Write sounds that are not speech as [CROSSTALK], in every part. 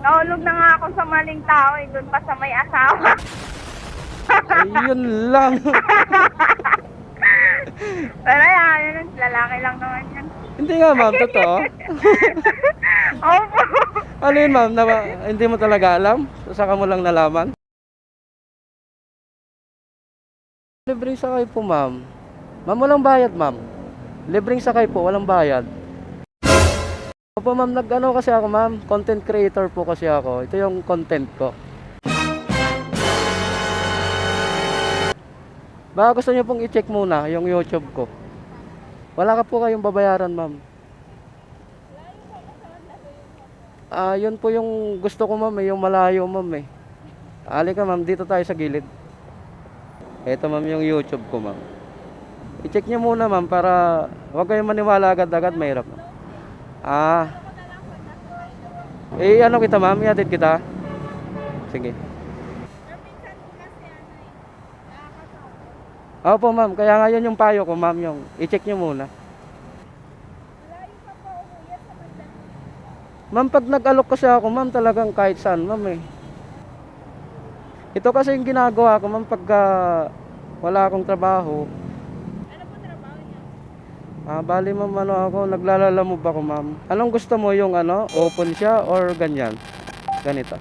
Nahulog na nga ako sa maling tao eh, doon pa sa may asawa. Ayun lang. [LAUGHS] Pero yan, yun, lalaki lang naman yan. hindi nga ma'am, totoo. [LAUGHS] Opo. Ano yun ma'am, na, hindi mo talaga alam? Saka mo lang nalaman? Libreng sakay po ma'am. Ma'am, walang bayad ma'am. Libreng sakay po, walang bayad. Opo ma'am, nag-ano kasi ako ma'am, content creator po kasi ako. Ito yung content ko. Baka gusto niyo pong i-check muna yung YouTube ko. Wala ka po kayong babayaran ma'am. Ah, yun po yung gusto ko ma'am, eh, yung malayo ma'am eh. Ali ka ma'am, dito tayo sa gilid. Ito ma'am yung YouTube ko ma'am. I-check niyo muna ma'am para wag kayong maniwala agad-agad, mahirap. Ah. Eh ano kita ma'am, ihatid kita. Sige. Opo ma'am, kaya nga yun yung payo ko ma'am, yung i-check niyo muna. Ma'am, pag nag-alok kasi ako, ma'am, talagang kahit saan, ma'am eh. Ito kasi yung ginagawa ko, ma'am, pagka wala akong trabaho. Ano po trabaho niya? Ah, bali ma'am, ano ako, naglalalamove ako, ma'am. Anong gusto mo, yung ano, open siya or ganyan? Ganito.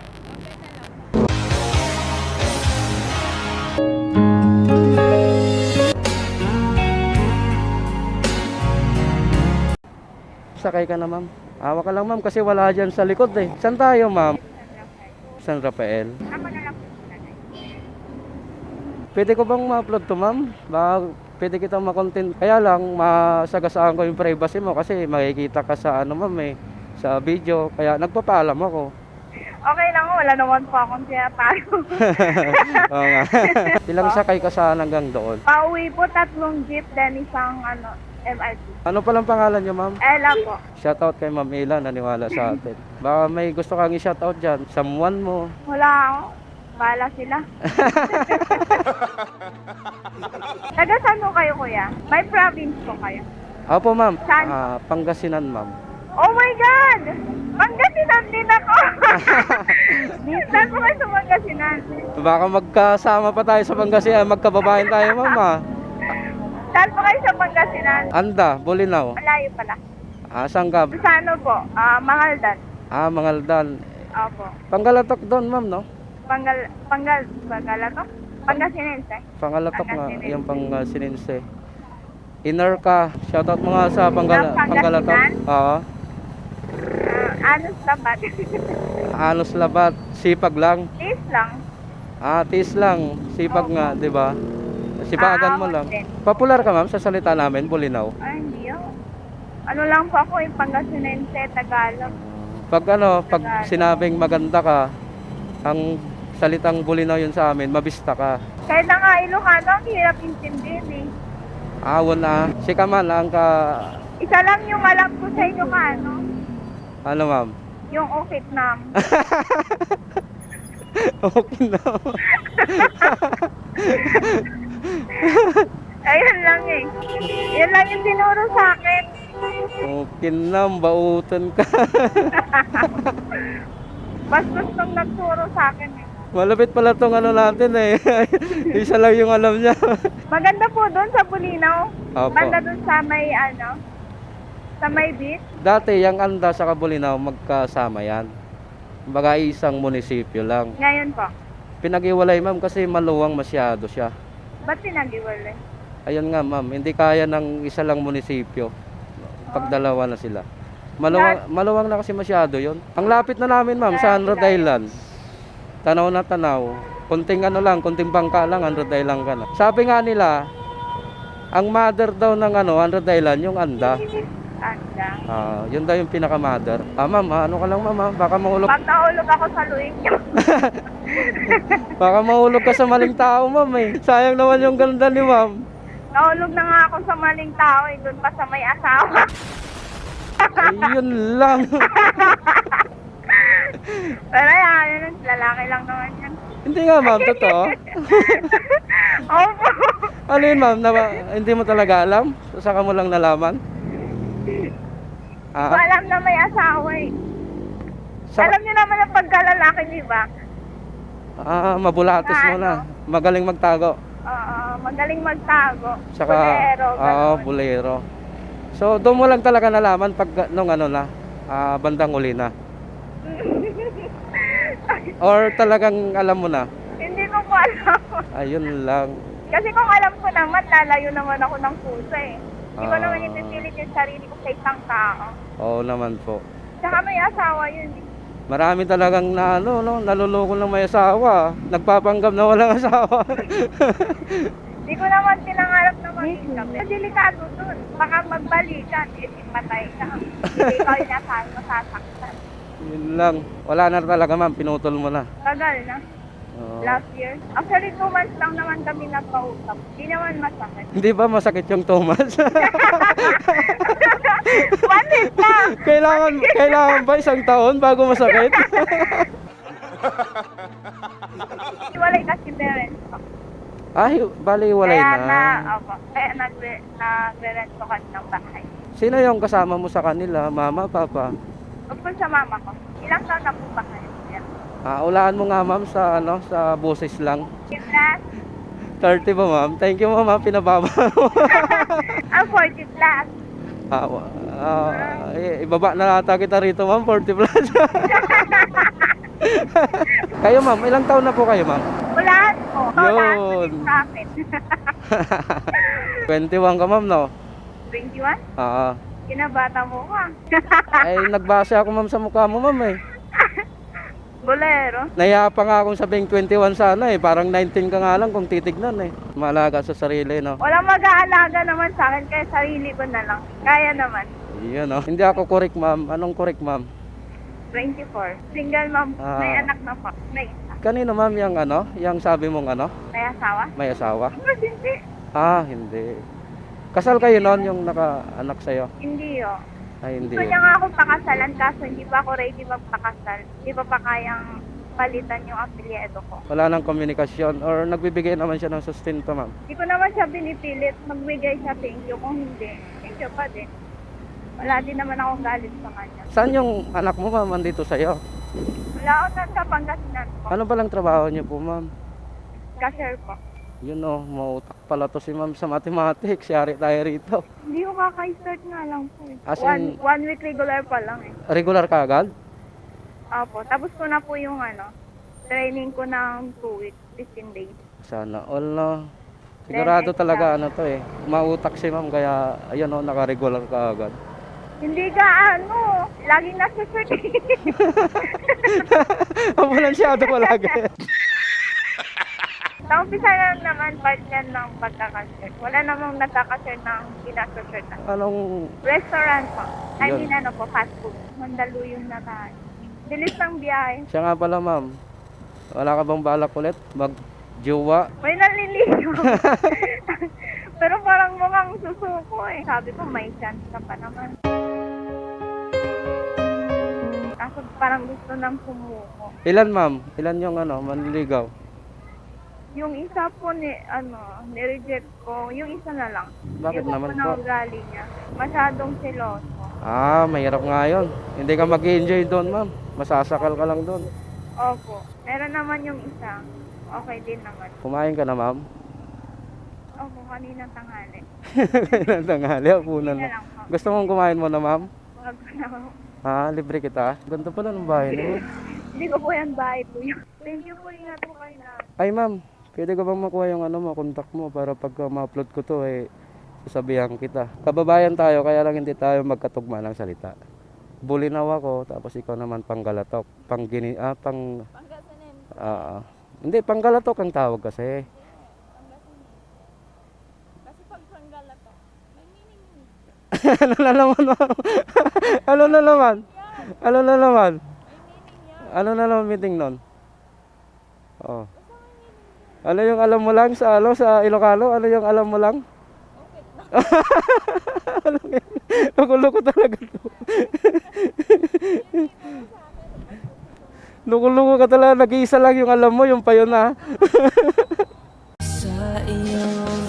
Sakay ka na, ma'am. Awa ka lang, ma'am, kasi wala dyan sa likod eh. Saan tayo, ma'am? San Rafael. Nanay. Pwede ko bang ma-upload to, ma'am? Baka pwede kitang ma-content. Kaya lang, masagasaan ko yung privacy mo kasi makikita ka sa ano, ma'am, eh, sa video. Kaya nagpapaalam ako. Okay lang, wala naman po akong tinatago. [LAUGHS] Oo nga. [LAUGHS] Ilang sakay ka saan hanggang doon? Pauwi po tatlong jeep, then isang ano, MRT. Ano palang pangalan niyo, ma'am? Ella po. Shoutout kay Ma'am Ila, naniwala sa atin. Baka may gusto kang i-shoutout dyan. Someone mo. Wala ako. Bahala sila. [LAUGHS] Taga saan po kayo, kuya? May province po kayo. Opo, ma'am. Saan? Ah, Pangasinan, ma'am. Oh my God! Pangasinan din ako! [LAUGHS] Saan po kayo sa Pangasinan? Baka magkasama pa tayo sa Pangasinan. Magkababayan tayo, ma'am. ah. Saan po kayo sa Pangasinan? Anda, Bulinaw. Malayo pala. Ah, saan ka? Sa ano po? Ah, Mangaldan. Ah, Mangaldan. Opo. Pangalatok doon, ma'am, no? Panggal, Panggal, Pangalato? Pangasinense. Pangalatok nga, Pangasinan. yung Pangasinense. Inner ka. Shoutout mo nga sa Pangal? Pangalatok. Oo. Ah, anos labat. [LAUGHS] Anos labat. Sipag lang. Is lang. Ah, tis lang. Sipag Oo. nga, di ba? Sipagan mo Aamon lang. din. Popular ka, ma'am, sa salita namin, Bulinaw. Ay, hindi ako. Ano lang po ako, yung Pangasinense, Tagalog. Pag ano, pag Tagalog. sinabing maganda ka, ang salitang Bulinaw yun sa amin, mabista ka. Kahit na nga Ilocano, ang hirap intindihin eh. Awon na. Si Kamal ang ka... Isa lang yung alam ko sa Ilocano, Ano, ma'am? yung okit nam. okay na. [LAUGHS] [LAUGHS] Ayun lang eh. Yun lang yung tinuro sa akin. okay na, bautan ka. [LAUGHS] Bastos nung nagturo sa akin eh. Malapit pala tong ano natin eh. [LAUGHS] Isa lang yung alam niya. Maganda po doon sa Bulinaw. Opo. Banda doon sa may ano, sa may beach. Dati, yung Anda sa Kabulinaw, magkasama yan. Baga isang munisipyo lang. Ngayon po. Pinag-iwalay ma'am kasi maluwang masyado siya. Ba't pinag-iwalay? Ayun nga ma'am, hindi kaya ng isa lang munisipyo. Pag dalawa na sila. Maluwang, maluwang na kasi masyado yon. Ang lapit na namin ma'am sa Rhode Island. Tanaw na tanaw. Kunting ano lang, kunting bangka lang, Rhode Island ka na. Sabi nga nila, ang mother daw ng ano, Rhode Island, yung anda. Anda. Ah, yun daw yung pinaka-mother. Ah, ma'am, ah, ano ka lang ma'am, ah, baka mahulog, Pag naulog ako sa luing niyo. [LAUGHS] baka mahulog ka sa maling tao ma'am eh. Sayang naman yung ganda ni ma'am. Naulog na nga ako sa maling tao eh, doon pa sa may asawa. Ayun lang. [LAUGHS] Pero yan, lalaki lang naman yan. hindi nga ma'am, totoo. [LAUGHS] Opo. Ano yun ma'am, na, hindi mo talaga alam? Saka mo lang nalaman? Ah, Alam na may asawa eh. Sa, Alam niyo naman ang pagkalalaki, di ba? ah, mabulatos Na mo na. Magaling magtago. Oo, magaling magtago. Saka, Bolero, oo, ganun. bulero. So, doon mo lang talaga nalaman pag nung ano na, ah, bandang uli na. Or talagang alam mo na. Hindi ko po alam. Ayun lang. Kasi kung alam ko naman, lalayo naman ako ng pusa eh. Hindi ko Ah. naman ipipilit yung sarili ko sa isang tao. Oo naman po. Tsaka may asawa yun. eh. Marami talagang na ano, no, naluloko ng may asawa. Nagpapanggap na walang asawa. [LAUGHS] Hindi ko naman pinangarap na maging kami. Delikado dun. Baka magbalikan, eh, patay ka. Hindi ko [LAUGHS] yung asawa masasaktan. Yun lang. Wala na talaga ma'am, pinutol mo na. Tagal na. Oo. Last year. Actually, two months lang naman kami nagpausap. Hindi naman masakit. [LAUGHS] Hindi ba masakit yung Thomas? [LAUGHS] Week lang. kailangan kailangan ba isang taon bago masakit? [LAUGHS] Iwalay kasi parents ko. Ay, bali walay kaya na. na, opo, kaya nagre, nagre-rent ko kami ng bahay. Sino yung kasama mo sa kanila? Mama, papa? Upon sa mama ko, ilang taon na po ba kayo? Ah, ulaan mo nga ma'am sa ano, sa boses lang. Plus, 30 ba ma'am? Thank you ma'am, ah, pinababa mo. [LAUGHS] ang 40 plus. ah, wa- ah, eh, ibaba na ata kita rito ma'am, 40 plus. [LAUGHS] kayo ma'am, ilang taon na po kayo ma'am? Ulaan ko. So, lahat Yun. sa akin. [LAUGHS] 21 ka ma'am, no? 21? Ah, Kinabata mo ka. ay nagbase ako ma'am sa mukha mo ma'am eh. [LAUGHS] Bolero. Naya pa nga akong sabing 21 sana eh. Parang 19 ka nga lang kung titignan eh. Malaga sa sarili, no? Walang mag-aalaga naman sa akin, kaya sarili ko na lang. Kaya naman. Yun, no? Hindi ako correct, ma'am. Anong correct, ma'am? 24. Single mom. Ah. May anak na po. May isa. Kanino, ma'am, yung ano? Yung sabi mong ano? May asawa? May asawa? Hindi. Ah, hindi. Kasal kayo noon yung naka-anak sa'yo? Hindi oh. Ay, hindi. Gusto niya nga akong pakasalan kaso hindi pa ako ready magpakasal. Hindi pa pa kayang palitan yung apelyido ko. Wala nang komunikasyon or nagbibigay naman siya ng sustento, ma'am. Hindi ko naman siya binipilit. Magbigay siya thank you. Kung hindi, thank you pa din. Wala din naman akong galit sa kanya. Saan yung anak mo, ma'am, andito sa'yo? Wala ako sa Pangasinan po. Ano ba lang trabaho niyo po, ma'am? Cashier po. Yun, oh, mautak pala to si ma'am sa mathematics. Yari tayo rito. Hindi ko kaka-start nga lang po. eh. As one, in- one week regular pa lang eh. Regular ka agad? Opo. Tapos ko na po yung ano, training ko ng 2 weeks, 15 days. Sana all no. Sigurado Then, talaga ano to eh. Mautak si ma'am kaya ayun oh, naka-regular ka agad. Hindi ka ano, laging nasa shirt. Ambulansyado [LAUGHS] palagi. Sa [LAUGHS] umpisa lang naman, part yan ng pagkakashirt. Wala namang nagkakashirt ng pinasashirt. Anong Restaurant po. I Yun. mean ano po, fast food. Mandaluyong na tayo. Bilis ng biyahe. siya nga pala ma'am. Wala ka bang balak ulit mag jowa? May naliligo. [LAUGHS] Pero parang mukhang susuko eh. Sabi ko, may chance ka pa naman. Kaso parang gusto nang sumuko. Ilan ma'am? Ilan yung ano, manliligaw? Yung isa po ni, ano, ni-reject ko. Yung isa na lang. Bakit Yung naman po? po? na ugali niya. Masyadong seloso. Ah, mahirap nga yun. Hindi ka mag-enjoy doon ma'am. Masasakal ka lang doon. Opo. Meron naman yung isa. Okay din naman. Kumain ka na ma'am? Opo, kaninang tanghali. [LAUGHS] Kailan tanghali, hapunan Hindi mo. na lang po. Gusto mong kumain mo na ma'am? Wag ko na po. Ah, libre kita. Ganda pala ng bahay mo. [LAUGHS] Hindi ko po yan bahay po yun. Thank you po. Ingat po kayo na. Ay ma'am, pwede ko bang makuha yung ano mo, contact mo para pag ma-upload ko to eh, sasabihan kita. Kababayan tayo, kaya lang hindi tayo magkatugma ng salita. Bulinaw ako, tapos ikaw naman panggalatok. Pang gini, ah, pang... Ah, hindi, panggalatok ang tawag kasi. Kasi pag panggalato, may meaning [LAUGHS] ano na naman, [LAUGHS] ano na naman? Ano na naman? Ano na naman meeting nun? Oh. Ano yung alam mo lang sa ano sa Ilocano? Ano yung alam mo lang? Okay. Loko-loko [LAUGHS] talaga to. [LAUGHS] Loko-loko ka talaga. Nag-iisa lang yung alam mo, yung pa yun ha. sa iyong